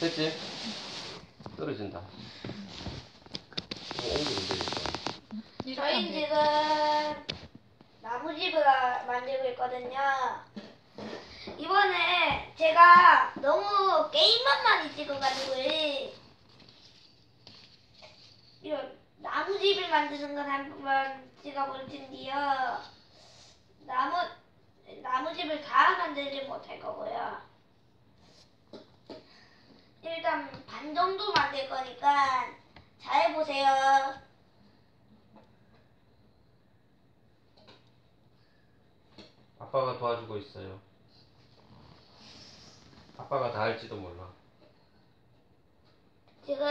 됐지? 떨어진다. 이거 옮기면 되니까. 저희 지금 나무집을 만들고 있거든요. 이번에 제가 너무 게임만 많이 찍어가지고 이런 나무집을 만드는 건 한번 찍어볼 텐데요. 나무 나무집을 다 만들지 못할 거고요. 정도 만들 거니까 잘 보세요. 아빠가 도와주고 있어요. 아빠가 다 할지도 몰라. 지금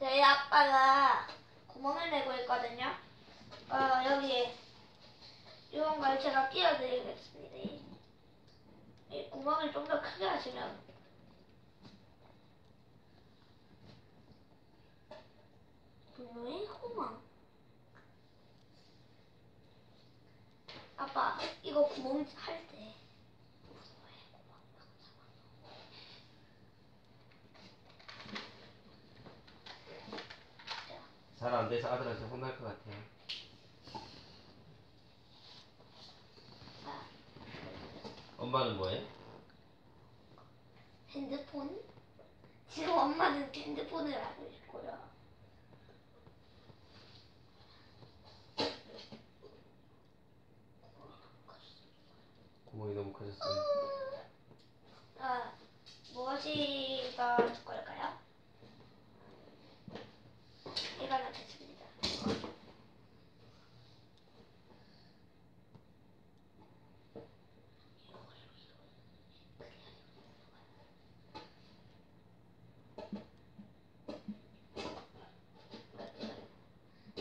저희 아빠가 구멍을 내고 있거든요. 어, 여기 이런 걸 제가 끼워드리겠습니다. 이 구멍을 좀 더 크게 하시면 분명히 구멍. 아빠 이거 구멍 할 때. 잘 안 돼서 아들한테 혼날 것 같아요. 엄마는 뭐해? 핸드폰? 지금 엄마는 핸드폰을 하고 있고요. 구멍이 너무 커졌어요. 아, 무엇이 더 걸까요? 이거 넣겠습니다.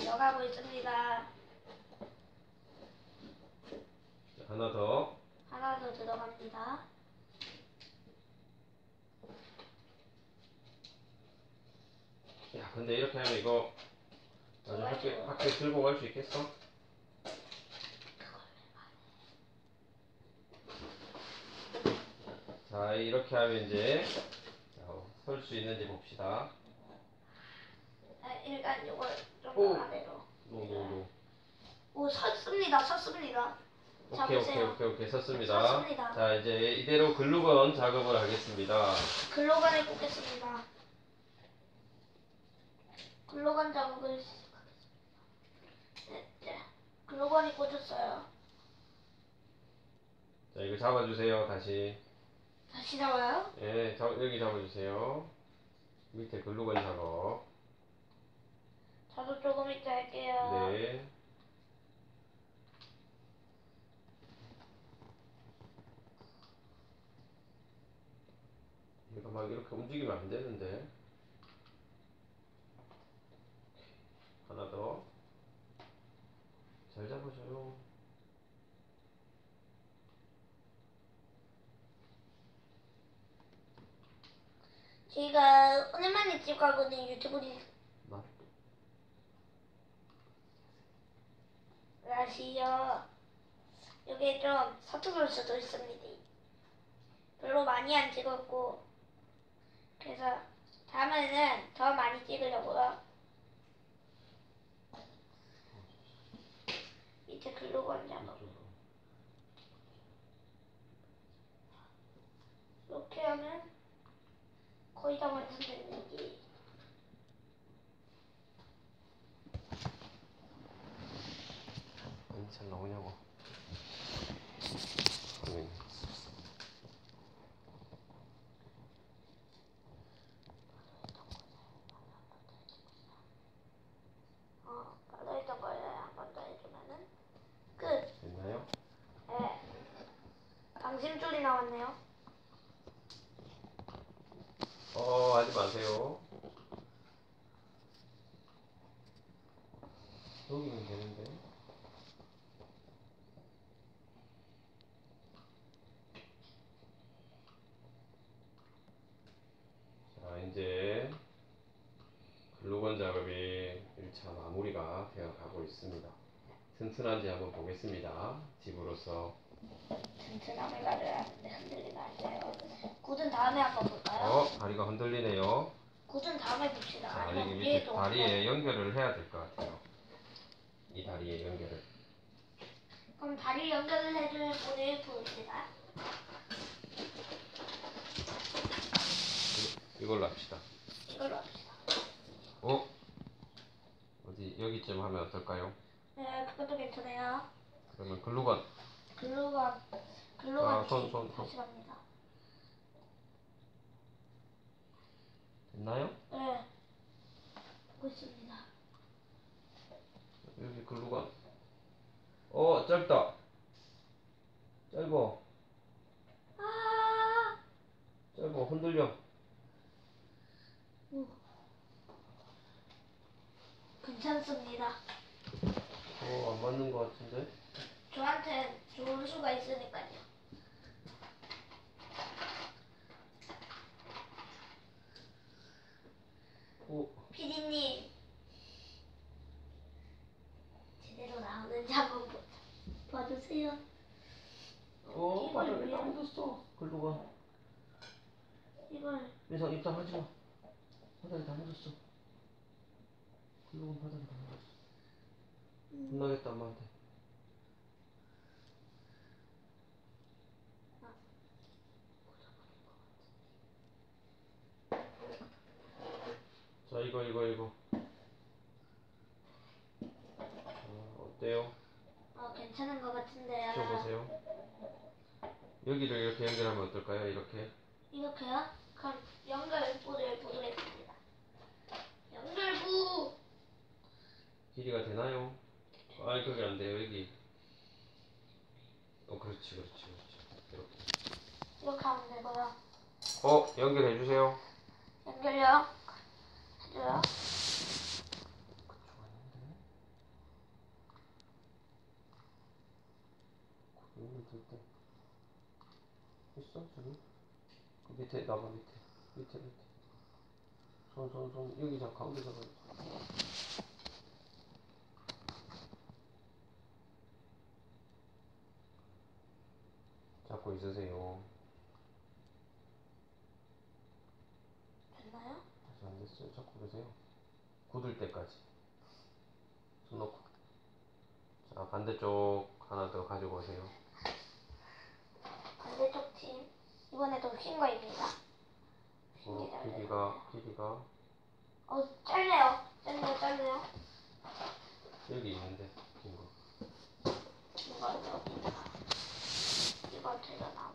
넣어가고 있습니다. 하나 더. 들어갑니다. 야, 근데 이렇게 하면 이거 나중에 학교, 학교에 들고 갈 수 있겠어? 자, 이렇게 하면 이제 설 수 있는지 봅시다. 아, 일단 이걸 좀 오. 아래로. 노노노. 오, 섰습니다. 섰습니다. 오케이, 오케이, 잡으세요. 오케이, 오케이. 섰습니다. 섰습니다. 자, 이제 이대로 글루건 작업을 하겠습니다. 글로건을 꽂겠습니다. 글로건 작업을 시작하겠습니다. 네, 네. 글로건이 꽂혔어요. 자, 이거 잡아주세요, 다시. 다시 나와요? 예, 잡, 여기 잡아주세요. 밑에 글루건 작업. 저도 조금 이따 할게요. 네. 이거 막 이렇게 움직이면 안 되는데. 하나 더. 잘 잡아줘요. 제가 오랜만에 찍어가고 있는 유튜브를 나. 아시죠? 이게 좀 서투를 수도 있습니다. 별로 많이 안 찍었고 그래서 다음에는 더 많이 찍으려고요. 밑에 글루건 작업 이렇게 하면 거의 다 완성됐는지 아니, 잘 나오냐고. 그러면 어, 빨라있던 거를 한번 더 해주면은 끝. 됐나요? 네. 방심줄이 나왔네요. 어, 하지 마세요. 여기면 되는데. 자, 이제 글루건 작업이 1차 마무리가 되어 가고 있습니다. 튼튼한지 한번 보겠습니다. 집으로서. 하는데 흔들리면 안 돼요. 굳은 다음에 한번 볼까요? 어, 다리가 흔들리네요. 굳은 다음에 봅시다. 자, 아니면 여기 밑에 또 다리에 연결을 해야 될 것 같아요. 이 다리에 연결을. 그럼 다리 연결을 해줄 분을 부릅시다. 이걸로 합시다. 이걸로 합시다. 어? 어디 여기쯤 하면 어떨까요? 네, 그것도 괜찮아요. 그러면 글루건 글루건, 글루건 아, 손, 손, 손. 다시 갑니다. 됐나요? 네. 보고 있습니다. 여기 글루건. 어, 짧다. 짧어. 아, 짧어. 흔들려. 괜찮습니다. 어, 안 맞는 것 같은데? 저한테 좋을 수가 있으니까요. 어, 피디님 제대로 나오는지 한번 보, 봐주세요. 어, 이걸 바닥에 왜- 다 묻었어. 글루건. 이상 입장하지 마. 바닥에 다 묻었어. 글루건 바닥에 다 묻었어. 혼나겠다, 엄마한테. 자, 이거, 이거, 이거. 어, 어때요? 어, 괜찮은 것 같은데요. 펴보세요. 여기를 이렇게 연결하면 어떨까요? 이렇게. 이렇게요? 그럼 연결부를 보도록 연결부 길이가 되나요? 아, 그게 안 돼요. 여기. 어, 그렇지, 그렇지, 그렇지. 이렇게. 이렇게 하면 되고요. 어, 연결해 주세요. 연결요. 해줘요. 여기 될 때. 있어, 저기? 그 밑에, 나봐, 밑에. 밑에, 밑에. 손, 손, 손. 여기 자, 가운데 잡아. 잡고 있으세요. 됐나요? 아직 안 됐어요. 잡고 계세요. 굳을 때까지. 손 놓고. 자, 반대쪽 하나 더 가지고 오세요. 반대쪽 팀 이번에도 흰 거입니다. 어, 길이가, 길이가 어 짧네요. 짧네요. 짧네요. 여기 있는데, 긴 거. 이거 여기다가 이거 제가 나온